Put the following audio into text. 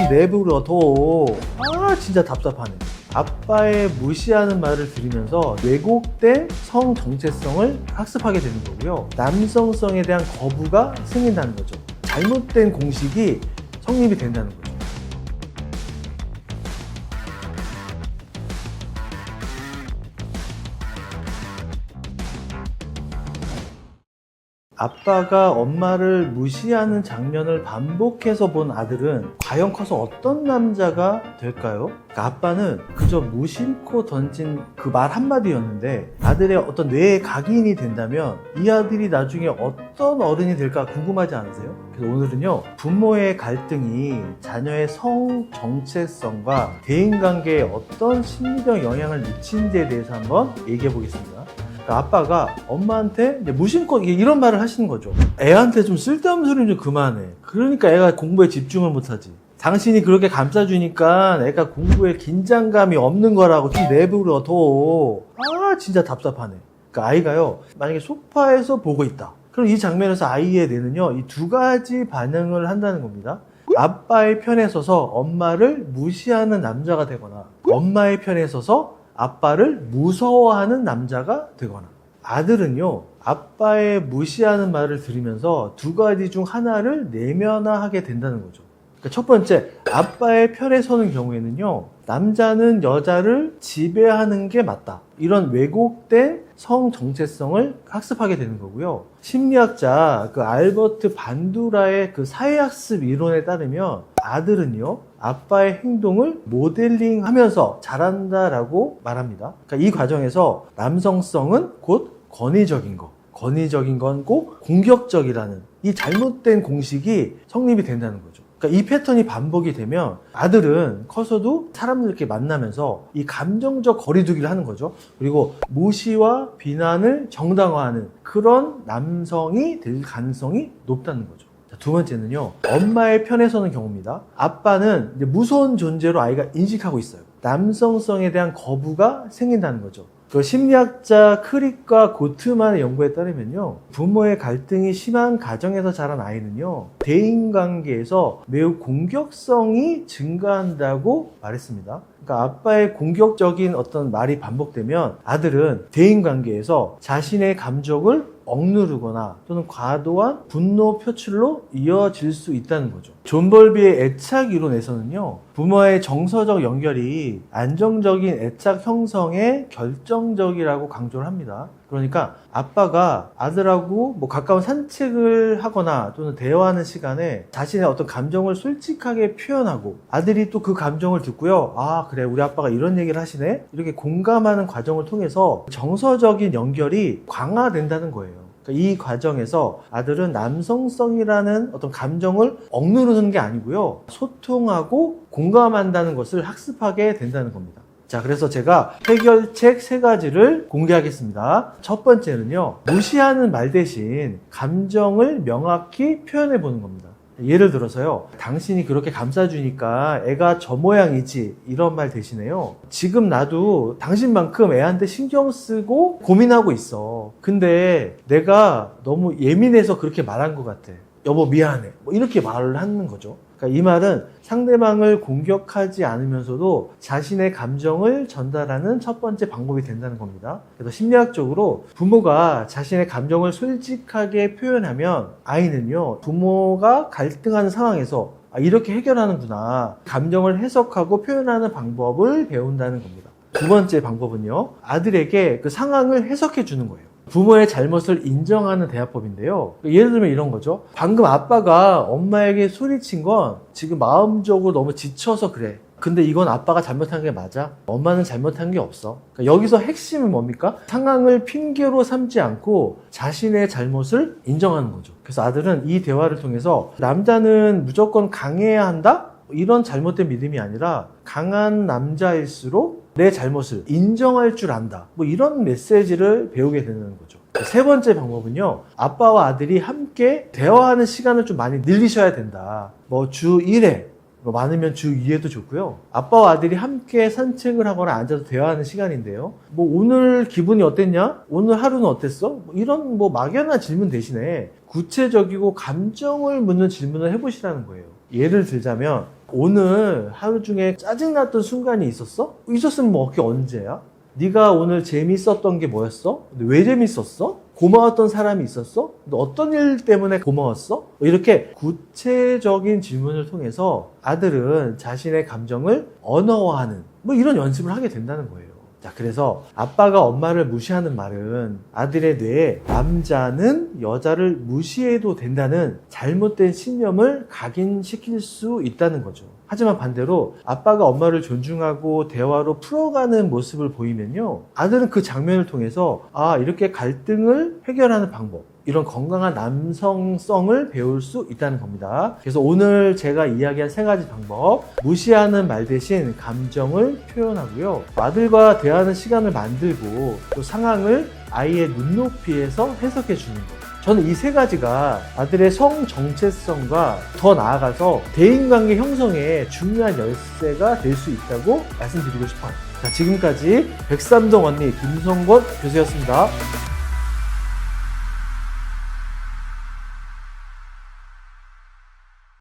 좀 내버려 둬아 진짜 답답하네. 아빠의 무시하는 말을 들으면서 왜곡된 성 정체성을 학습하게 되는 거고요. 남성성에 대한 거부가 생긴다는 거죠. 잘못된 공식이 성립이 된다는 거죠 아빠가 엄마를 무시하는 장면을 반복해서 본 아들은 과연 커서 어떤 남자가 될까요? 그러니까 아빠는 그저 무심코 던진 그 말 한마디였는데 아들의 어떤 뇌에 각인이 된다면 이 아들이 나중에 어떤 어른이 될까 궁금하지 않으세요? 그래서 오늘은요 부모의 갈등이 자녀의 성 정체성과 대인관계에 어떤 심리적 영향을 미치는지에 대해서 한번 얘기해 보겠습니다. 그러니까 아빠가 엄마한테 무심코 이런 말을 하시는 거죠. 애한테 좀 쓸데없는 소리 좀 그만해. 그러니까 애가 공부에 집중을 못하지. 당신이 그렇게 감싸주니까 애가 공부에 긴장감이 없는 거라고 좀 내버려 둬. 아, 진짜 답답하네. 그러니까 아이가요, 만약에 소파에서 보고 있다. 그럼 이 장면에서 아이의 뇌는요, 이 두 가지 반응을 한다는 겁니다. 아빠의 편에 서서 엄마를 무시하는 남자가 되거나, 엄마의 편에 서서 아빠를 무서워하는 남자가 되거나. 아들은요 아빠의 무시하는 말을 들으면서 두 가지 중 하나를 내면화하게 된다는 거죠. 그러니까 첫 번째 아빠의 편에 서는 경우에는요 남자는 여자를 지배하는 게 맞다 이런 왜곡된 성 정체성을 학습하게 되는 거고요 심리학자 그 알버트 반두라의 그 사회학습 이론에 따르면 아들은요 아빠의 행동을 모델링 하면서 자란다라고 말합니다. 그러니까 이 과정에서 남성성은 곧 권위적인 거, 권위적인 건 꼭 공격적이라는 이 잘못된 공식이 성립이 된다는 거죠. 그러니까 이 패턴이 반복이 되면 아들은 커서도 사람들끼리 만나면서 이 감정적 거리두기를 하는 거죠. 그리고 무시와 비난을 정당화하는 그런 남성이 될 가능성이 높다는 거죠. 자, 두 번째는요, 엄마의 편에 서는 경우입니다. 아빠는 무서운 존재로 아이가 인식하고 있어요. 남성성에 대한 거부가 생긴다는 거죠. 그 심리학자 크릭과 고트만의 연구에 따르면요, 부모의 갈등이 심한 가정에서 자란 아이는요, 대인관계에서 매우 공격성이 증가한다고 말했습니다. 그러니까 아빠의 공격적인 어떤 말이 반복되면 아들은 대인관계에서 자신의 감정을 억누르거나 또는 과도한 분노 표출로 이어질 수 있다는 거죠. 존 벌비의 애착 이론에서는요, 부모의 정서적 연결이 안정적인 애착 형성에 결정적이라고 강조를 합니다. 그러니까 아빠가 아들하고 뭐 가까운 산책을 하거나 또는 대화하는 시간에 자신의 어떤 감정을 솔직하게 표현하고 아들이 또 그 감정을 듣고요. 아, 그래. 우리 아빠가 이런 얘기를 하시네. 이렇게 공감하는 과정을 통해서 정서적인 연결이 강화된다는 거예요. 그러니까 이 과정에서 아들은 남성성이라는 어떤 감정을 억누르는 게 아니고요. 소통하고 공감한다는 것을 학습하게 된다는 겁니다. 자, 그래서 제가 해결책 세 가지를 공개하겠습니다. 첫 번째는요, 무시하는 말 대신 감정을 명확히 표현해 보는 겁니다. 예를 들어서요, 당신이 그렇게 감싸주니까 애가 저 모양이지, 이런 말 대신에요. 지금 나도 당신만큼 애한테 신경 쓰고 고민하고 있어. 근데 내가 너무 예민해서 그렇게 말한 것 같아. 여보, 미안해. 뭐 이렇게 말을 하는 거죠. 그러니까 이 말은 상대방을 공격하지 않으면서도 자신의 감정을 전달하는 첫 번째 방법이 된다는 겁니다. 그래서 심리학적으로 부모가 자신의 감정을 솔직하게 표현하면 아이는요, 부모가 갈등하는 상황에서 아, 이렇게 해결하는구나. 감정을 해석하고 표현하는 방법을 배운다는 겁니다. 두 번째 방법은요, 아들에게 그 상황을 해석해 주는 거예요. 부모의 잘못을 인정하는 대화법인데요. 예를 들면 이런 거죠. 방금 아빠가 엄마에게 소리친 건 지금 마음적으로 너무 지쳐서 그래. 근데 이건 아빠가 잘못한 게 맞아. 엄마는 잘못한 게 없어. 그러니까 여기서 핵심은 뭡니까? 상황을 핑계로 삼지 않고 자신의 잘못을 인정하는 거죠. 그래서 아들은 이 대화를 통해서 남자는 무조건 강해야 한다? 이런 잘못된 믿음이 아니라 강한 남자일수록 내 잘못을 인정할 줄 안다. 뭐 이런 메시지를 배우게 되는 거죠. 세 번째 방법은요. 아빠와 아들이 함께 대화하는 시간을 좀 많이 늘리셔야 된다. 뭐 주 1회, 뭐 많으면 주 2회도 좋고요. 아빠와 아들이 함께 산책을 하거나 앉아서 대화하는 시간인데요. 뭐 오늘 기분이 어땠냐? 오늘 하루는 어땠어? 뭐 이런 뭐 막연한 질문 대신에 구체적이고 감정을 묻는 질문을 해보시라는 거예요. 예를 들자면 오늘 하루 중에 짜증났던 순간이 있었어? 있었으면 뭐 그게 언제야? 네가 오늘 재밌었던 게 뭐였어? 왜 재밌었어? 고마웠던 사람이 있었어? 너 어떤 일 때문에 고마웠어? 이렇게 구체적인 질문을 통해서 아들은 자신의 감정을 언어화하는 뭐 이런 연습을 하게 된다는 거예요. 자, 그래서 아빠가 엄마를 무시하는 말은 아들의 뇌에 남자는 여자를 무시해도 된다는 잘못된 신념을 각인시킬 수 있다는 거죠. 하지만 반대로 아빠가 엄마를 존중하고 대화로 풀어가는 모습을 보이면요. 아들은 그 장면을 통해서 아, 이렇게 갈등을 해결하는 방법. 이런 건강한 남성성을 배울 수 있다는 겁니다. 그래서 오늘 제가 이야기한 세 가지 방법. 무시하는 말 대신 감정을 표현하고요. 아들과 대화하는 시간을 만들고 또 상황을 아이의 눈높이에서 해석해 주는 것. 저는 이 세 가지가 아들의 성 정체성과 더 나아가서 대인관계 형성에 중요한 열쇠가 될 수 있다고 말씀드리고 싶어요. 자, 지금까지 백삼동 언니 김성권 교수였습니다.